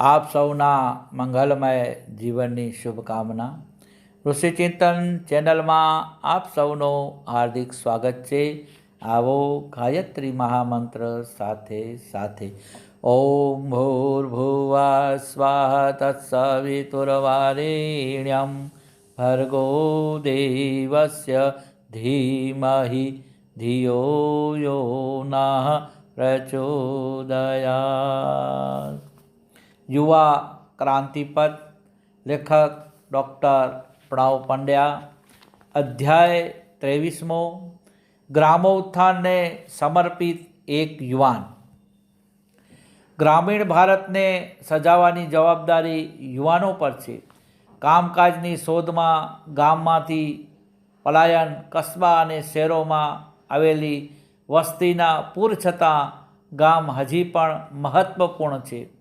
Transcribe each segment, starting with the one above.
આપ સૌના મંગલમય જીવનની શુભકામના. ઋષિચિંતન ચેનલમાં આપ સૌનું હાર્દિક સ્વાગત છે. આવો ગાયત્રી મહામંત્ર સાથે સાથે. ઓમ ભૂર્ભુવા સ્વાહ તત્સવિતુર્વારેણ્યમ. ભર્ગો દેવસ્ય ધીમહિ ધિયો યો નઃ પ્રચોદયાત યુવા ક્રાંતિપદ લેખક ડૉક્ટર પ્રણવ પંડ્યા. અધ્યાય ત્રેવીસમો. ગ્રામોત્થાનને સમર્પિત એક યુવાન. ગ્રામીણ ભારતને સજાવવાની જવાબદારી યુવાનો પર છે. કામકાજની શોધમાં ગામમાંથી પલાયન કસ્બા અને શહેરોમાં આવેલી વસ્તીના પૂર છતાં ગામ હજી પણ મહત્ત્વપૂર્ણ છે.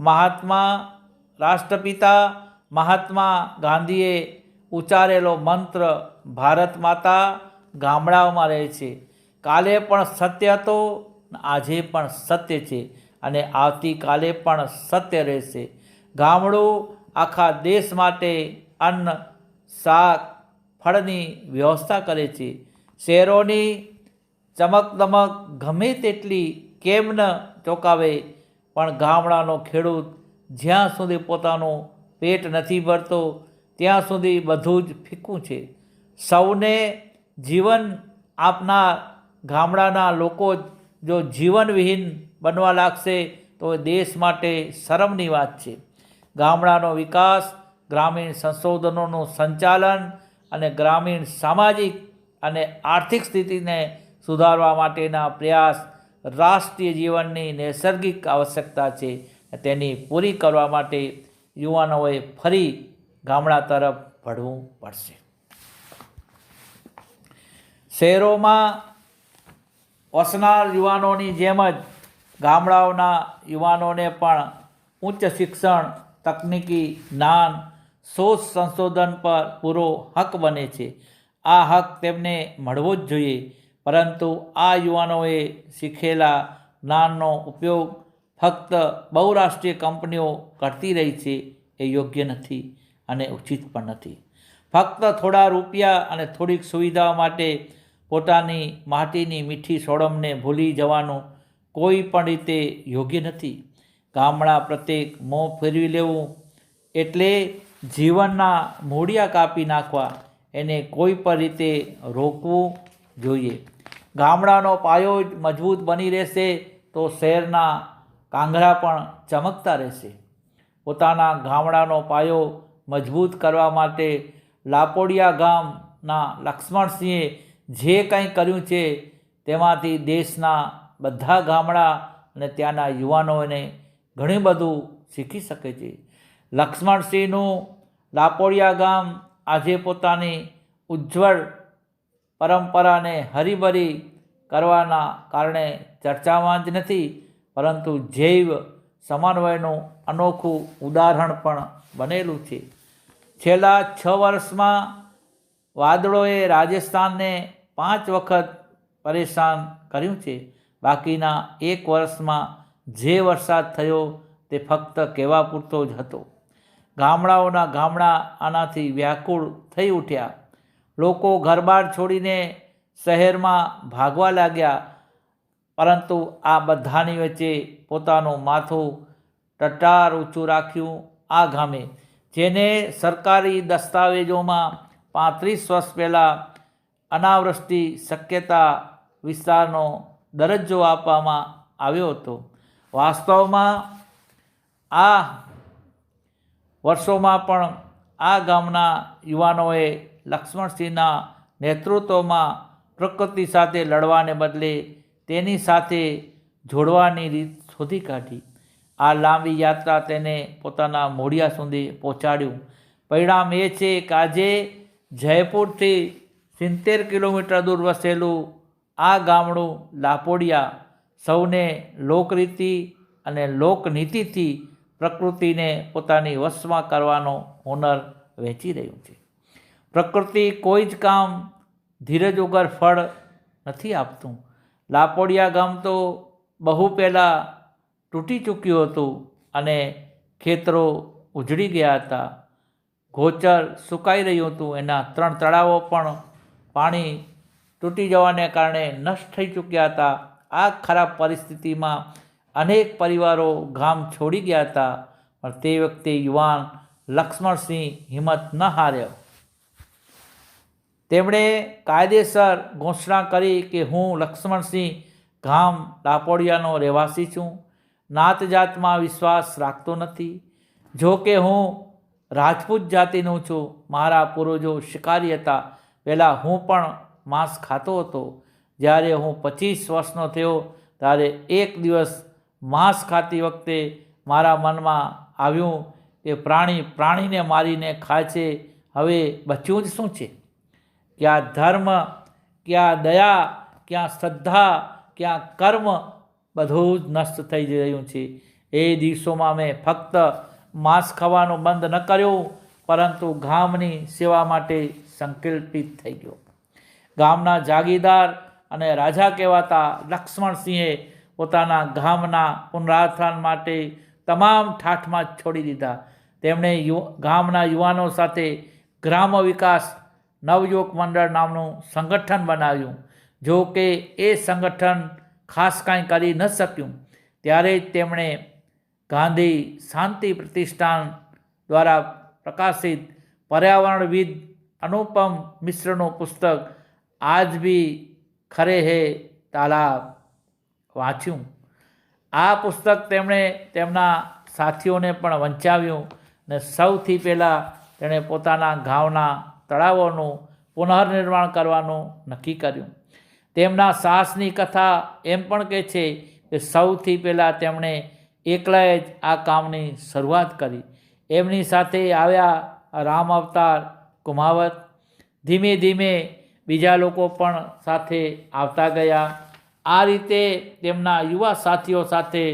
મહાત્મા રાષ્ટ્રપિતા મહાત્મા ગાંધીએ ઉચ્ચારેલો મંત્ર ભારત માતા ગામડાઓમાં રહે છે. કાલે પણ સત્ય હતો, આજે પણ સત્ય છે અને આવતીકાલે પણ સત્ય રહેશે. ગામડું આખા દેશ માટે અન્ન, શાક, ફળની વ્યવસ્થા કરે છે. શહેરોની ચમકદમક ગમે તેટલી કેમ ન ચોંકાવે પણ ગામડાનો ખેડૂત જ્યાં સુધી પોતાનું પેટ નથી ભરતો, ત્યાં સુધી બધું જ ફીકું છે. સૌને જીવન આપનાર ગામડાના લોકો જો જીવનવિહીન બનવા લાગશે, તો દેશ માટે શરમની વાત છે. ગામડાનો વિકાસ, ગ્રામીણ સંશોધનોનું સંચાલન અને ગ્રામીણ સામાજિક અને આર્થિક સ્થિતિને સુધારવા માટેના પ્રયાસ રાષ્ટ્રીય જીવનની નૈસર્ગિક આવશ્યકતા છે તેની પૂરી કરવા માટે યુવાનોએ ફરી ગામડા તરફ ભળવું પડશે. શહેરોમાં વસનાર યુવાનોની જેમ જ ગામડાઓના યુવાનોને પણ ઉચ્ચ શિક્ષણ, તકનિકી જ્ઞાન શોધ સંશોધન પર પૂરો હક બને છે. આ હક તેમને મળવો જ જોઈએ. પરંતુ આ યુવાનોએ શીખેલા જ્ઞાનનો ઉપયોગ ફક્ત બહુરાષ્ટ્રીય કંપનીઓ કરતી રહી છે એ યોગ્ય નથી અને ઉચિત પણ નથી. ફક્ત થોડા રૂપિયા અને થોડીક સુવિધાઓ માટે પોતાની માટીની મીઠી સોડમને ભૂલી જવાનું કોઈ પણ રીતે યોગ્ય નથી. ગામડા પ્રત્યેક મોં ફેરવી લેવું એટલે જીવનના મૂળિયા કાપી નાખવા એને કોઈ પણ રીતે રોકવું જોઈએ. ગામડાનો પાયો મજબૂત બની રહેશે તો શહેરના કાંગરા પણ ચમકતા રહેશે. પોતાના ગામડાનો પાયો મજબૂત કરવા માટે લાપોડિયા ગામના લક્ષ્મણસિંહે જે કંઈ કર્યું છે તેમાંથી દેશના બધા ગામડા અને ત્યાંના યુવાનોને ઘણું બધું શીખી શકે છે. લક્ષ્મણસિંહનું લાપોડિયા ગામ આજે પોતાની ઉજ્જવળ પરંપરાને હરીભરી કરવાના કારણે ચર્ચામાં જ નથી, પરંતુ જૈવ સમન્વયનું અનોખું ઉદાહરણ પણ બનેલું છે. છેલ્લા છ વર્ષમાં વાદળોએ રાજસ્થાનને પાંચ વખત પરેશાન કર્યું છે. બાકીના એક વર્ષમાં જે વરસાદ થયો તે ફક્ત કહેવા પૂરતો જ હતો. ગામડાઓના ગામડા આનાથી વ્યાકુળ થઈ ઉઠ્યા. લોકો ઘરબાર છોડીને શહેરમાં ભાગવા લાગ્યા, પરંતુ આ બધાની વચ્ચે પોતાનું માથું ટટાર ઊંચું રાખ્યું આ ગામે, જેને સરકારી દસ્તાવેજોમાં પાંત્રીસ વર્ષ પહેલાં અનાવૃષ્ટિ શક્યતા વિસ્તારનો દરજ્જો આપવામાં આવ્યો હતો. વાસ્તવમાં આ વર્ષોમાં પણ આ ગામના યુવાનોએ લક્ષ્મણસિંહના નેતૃત્વમાં પ્રકૃતિ સાથે લડવાને બદલે તેની સાથે જોડવાની રીત શોધી કાઢી. આ લાંબી યાત્રા તેને પોતાના મોડિયા સુધી પહોંચાડ્યું. પરિણામ એ છે કે આજે જયપુરથી સિત્તેર કિલોમીટર દૂર વસેલું આ ગામડું લાપોડિયા સૌને લોકરીતિ અને લોકનીતિથી પ્રકૃતિને પોતાની વશમાં કરવાનો હુનર વહેંચી રહ્યું છે. પ્રકૃતિ કોઈ જ કામ ધીરજ વગર ફળ નથી આપતું. લાપોડિયા ગામ તો બહુ પહેલાં તૂટી ચૂક્યું હતું અને ખેતરો ઉજળી ગયા હતા. ગોચર સુકાઈ રહ્યું હતું. એના ત્રણ તળાવો પણ પાણી તૂટી જવાને કારણે નષ્ટ થઈ ચૂક્યા હતા. આ ખરાબ પરિસ્થિતિમાં અનેક પરિવારો ગામ છોડી ગયા હતા. પણ તે વખતે યુવાન લક્ષ્મણસિંહ હિંમત ન હાર્યો. તેમણે કાયદેસર ઘોષણા કરી કે હું લક્ષ્મણસિંહ ગામ લાપોડિયાનો રહેવાસી છું. નાત જાતમાં વિશ્વાસ રાખતો નથી. જો કે હું રાજપૂત જાતિનું છું. મારા પૂર્વજો શિકારી હતા. પહેલાં હું પણ માંસ ખાતો હતો. જ્યારે હું પચીસ વર્ષનો થયો, ત્યારે એક દિવસ માંસ ખાતી વખતે મારા મનમાં આવ્યું કે, પ્રાણી પ્રાણીને મારીને ખાય છે. હવે બચ્યું જ શું છે? ક્યાં ધર્મ, ક્યાં દયા, ક્યાં શ્રદ્ધા, ક્યાં કર્મ, બધું જ નષ્ટ થઈ રહ્યું છે. એ દિવસોમાં મેં ફક્ત માંસ ખાવાનું બંધ ન કર્યું, પરંતુ ગામની સેવા માટે સંકલ્પિત થઈ ગયો. ગામના જાગીરદાર અને રાજા કહેવાતા લક્ષ્મણસિંહે પોતાના ગામના પુનરાથાન માટે તમામ ઠાઠમાં છોડી દીધા. તેમણે ગામના યુવાનો સાથે ગ્રામ વિકાસ નવયુવક મંડળ નામનું સંગઠન બનાવ્યું. જો કે એ સંગઠન ખાસ કાંઈ કરી ન શક્યું. ત્યારે જ તેમણે ગાંધી શાંતિ પ્રતિષ્ઠાન દ્વારા પ્રકાશિત પર્યાવરણવિદ અનુપમ મિશ્રનું પુસ્તક આજ બી ખરે હે તાલાબ વાંચ્યું. આ પુસ્તક તેમણે તેમના સાથીઓને પણ વંચાવ્યું ને સૌથી પહેલાં તેણે પોતાના ગામના તળાવોનું પુનઃનિર્માણ કરવાનું નક્કી કર્યું. તેમના સાહસની કથા એમ પણ કહે છે કે સૌથી પહેલાં તેમણે એકલાએ જ આ કામની શરૂઆત કરી. એમની સાથે આવ્યા રામ અવતાર કુમાવત. ધીમે ધીમે બીજા લોકો પણ સાથે આવતા ગયા. આ રીતે તેમના યુવા સાથીઓ સાથે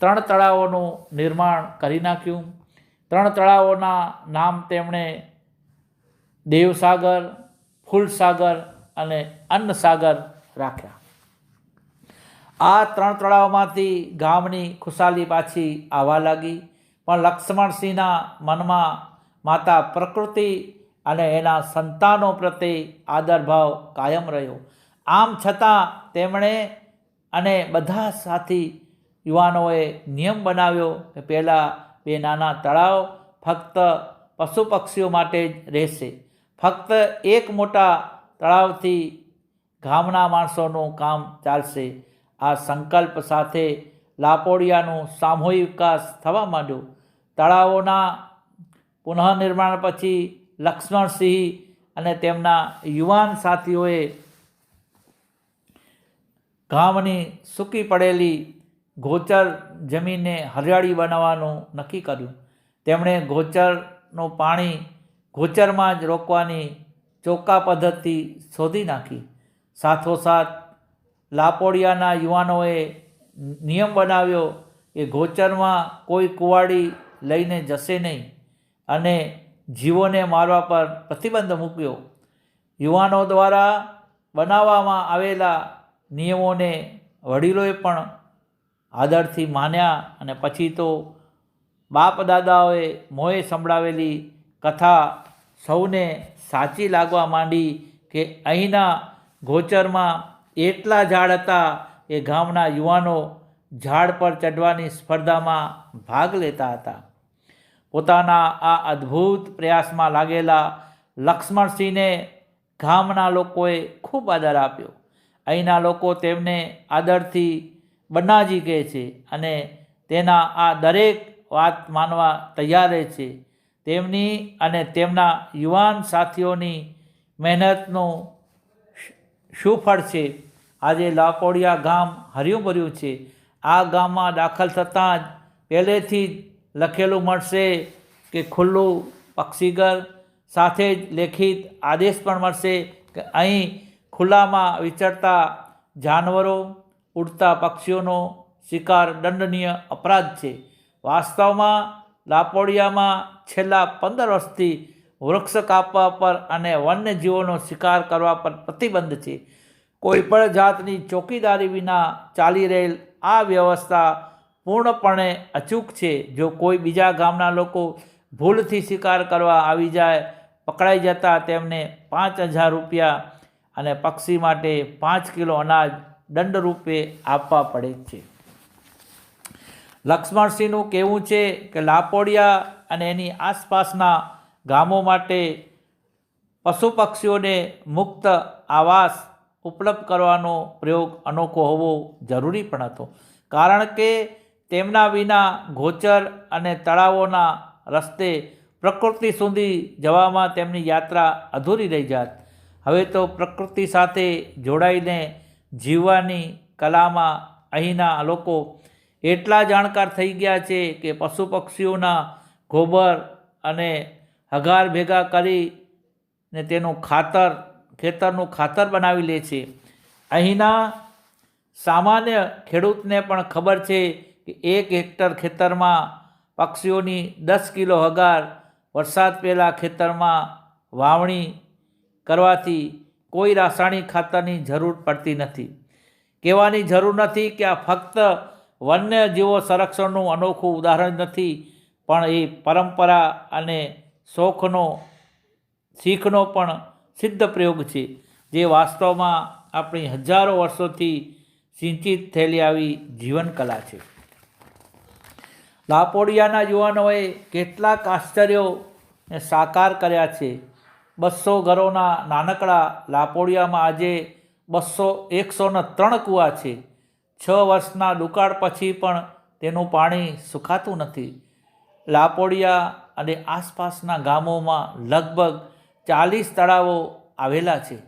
ત્રણ તળાવોનું નિર્માણ કરી નાખ્યું. ત્રણ તળાવોના નામ તેમણે દેવસાગર, ફૂલસાગર અને અન્નસાગર રાખ્યા. આ ત્રણ તળાવમાંથી ગામની ખુશાલી પાછી આવવા લાગી, પણ લક્ષ્મણસિંહના મનમાં માતા પ્રકૃતિ અને એના સંતાનો પ્રત્યે આદરભાવ કાયમ રહ્યો. આમ છતાં તેમણે અને બધા સાથી યુવાનોએ નિયમ બનાવ્યો કે પહેલાં બે નાના તળાવ ફક્ત પશુ પક્ષીઓ માટે જ રહેશે. ફક્ત એક મોટા તળાવથી ગામના માણસોનું કામ ચાલશે. આ સંકલ્પ સાથે લાપોડિયાનું સામૂહિક વિકાસ થવા માંડ્યો. તળાવોના પુનઃનિર્માણ પછી લક્ષ્મણસિંહ અને તેમના યુવાન સાથીઓએ ગામની સૂકી પડેલી ગોચર જમીનને હરિયાળી બનાવવાનું નક્કી કર્યું. તેમણે ગોચરનું પાણી ગોચરમાં જ રોકવાની ચોક્કા પદ્ધતિ શોધી નાખી. સાથોસાથ, લાપોડિયાના યુવાનોએ નિયમ બનાવ્યો કે ગોચરમાં કોઈ કુવાડી લઈને જશે નહીં અને જીવોને મારવા પર પ્રતિબંધ મૂક્યો. યુવાનો દ્વારા બનાવવામાં આવેલા નિયમોને વડીલોએ પણ આદરથી માન્યા અને પછી તો બાપ દાદાઓએ મોએ સંભળાવેલી કથા સૌને સાચી લાગવા માંડી કે અહીંના ગોચરમાં એટલા ઝાડ હતા એ ગામના યુવાનો ઝાડ પર ચડવાની સ્પર્ધામાં ભાગ લેતા હતા. પોતાના આ અદ્ભુત પ્રયાસમાં લાગેલા લક્ષ્મણસિંહને ગામના લોકોએ ખૂબ આદર આપ્યો. અહીંના લોકો તેમને આદરથી બનાજી કહે છે અને તેના આ દરેક વાત માનવા તૈયાર રહે છે. તેમની અને તેમના યુવાન સાથીઓની મહેનતનું શું ફળ છે. આજે લાકોડિયા ગામ હર્યું ભર્યું છે. આ ગામમાં દાખલ થતાં જ પહેલેથી જ લખેલું મળશે કે ખુલ્લું પક્ષીઘર, સાથે જ લેખિત આદેશ પણ મળશે કે અહીં ખુલ્લામાં વિચરતા જાનવરો, ઉડતા પક્ષીઓનો શિકાર દંડનીય અપરાધ છે. વાસ્તવમાં લાપોડિયામાં છેલ્લા પંદર વર્ષથી વૃક્ષ કાપવા પર અને વન્યજીવોનો શિકાર કરવા પર પ્રતિબંધ છે. કોઈપણ જાતની ચોકીદારી વિના ચાલી રહેલ આ વ્યવસ્થા પૂર્ણપણે અચૂક છે. જો કોઈ બીજા ગામના લોકો ભૂલથી શિકાર કરવા આવી જાય, પકડાઈ જતા તેમને પાંચ હજાર રૂપિયા અને પક્ષી માટે પાંચ કિલો અનાજ દંડ રૂપે આપવા પડે છે. લક્ષ્મણસિંહનું કહેવું છે કે લાપોડિયા અને એની આસપાસના ગામો માટે પશુ પક્ષીઓને મુક્ત આવાસ ઉપલબ્ધ કરવાનો પ્રયોગ અનોખો હોવો જરૂરી પણ હતો. કારણ કે તેમના વિના ગોચર અને તળાવોના રસ્તે પ્રકૃતિ સુધી જવામાં તેમની યાત્રા અધૂરી રહી જાત. હવે તો પ્રકૃતિ સાથે જોડાઈને જીવવાની કલામાં અહીંના લોકો એટલા જાણકાર થઈ ગયા છે કે પશુ પક્ષીઓના ગોબર અને હગાર ભેગા કરી ને તેનું ખાતર, ખેતરનું ખાતર બનાવી લે છે. અહીંના સામાન્ય ખેડૂતને પણ ખબર છે કે એક હેક્ટર ખેતરમાં પક્ષીઓની દસ કિલો હગાર વરસાદ પહેલાં ખેતરમાં વાવણી કરવાથી કોઈ રાસાયણિક ખાતરની જરૂર પડતી નથી. કહેવાની જરૂર નથી કે આ ફક્ત વન્ય જીવો સંરક્ષણનું અનોખું ઉદાહરણ નથી, પણ એ પરંપરા અને શોખનો, શીખનો પણ સિદ્ધ પ્રયોગ છે, જે વાસ્તવમાં આપણી હજારો વર્ષોથી સિંચિત થયેલી આવી જીવનકલા છે. લાપોડિયાના યુવાનોએ કેટલાક આશ્ચર્યોને સાકાર કર્યા છે. બસો ઘરોના નાનકડા લાપોડિયામાં આજે બસો એકસોના ત્રણ કૂવા છે. છ વર્ષના દુકાળ પછી પણ તેનું પાણી સુકાતું નથી. લાપોડિયા અને આસપાસના ગામોમાં લગભગ ચાલીસ તળાવો આવેલા છે.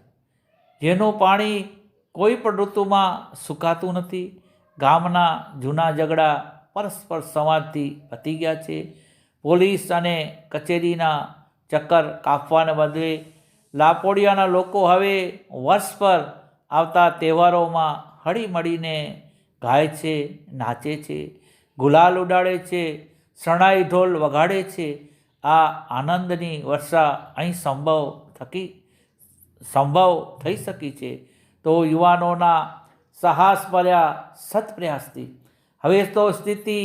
જેનું પાણી કોઈ પણ ઋતુમાં સુકાતું નથી. ગામના જૂના ઝઘડા પરસ્પર સંવાદથી પતી ગયા છે. પોલીસ અને કચેરીના ચક્કર કાપવાને બદલે લાપોડિયાના લોકો હવે વર્ષ પર આવતા તહેવારોમાં હળીમળીને ગાય છે, નાચે છે, ગુલાલ ઉડાડે છે, શરણાઈ ઢોલ વગાડે છે, આ આનંદની વર્ષા અહીં સંભવ થકી, સંભવ થઈ શકી છે. તો યુવાનોના સાહસ ભર્યા સત્પ્રયાસથી. હવે તો સ્થિતિ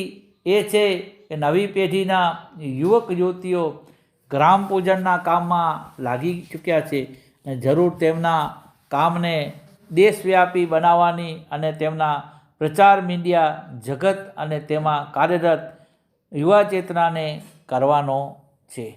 એ છે કે નવી પેઢીના યુવક યુવતીઓ ગ્રામ પૂજનના કામમાં લાગી ચૂક્યા છે અને જરૂર તેમના કામને દેશવ્યાપી બનાવવાની અને તેમના પ્રચાર મીડિયા જગત અને તેમાં કાર્યરત યુવા ચેતનાને કરવાનો છે.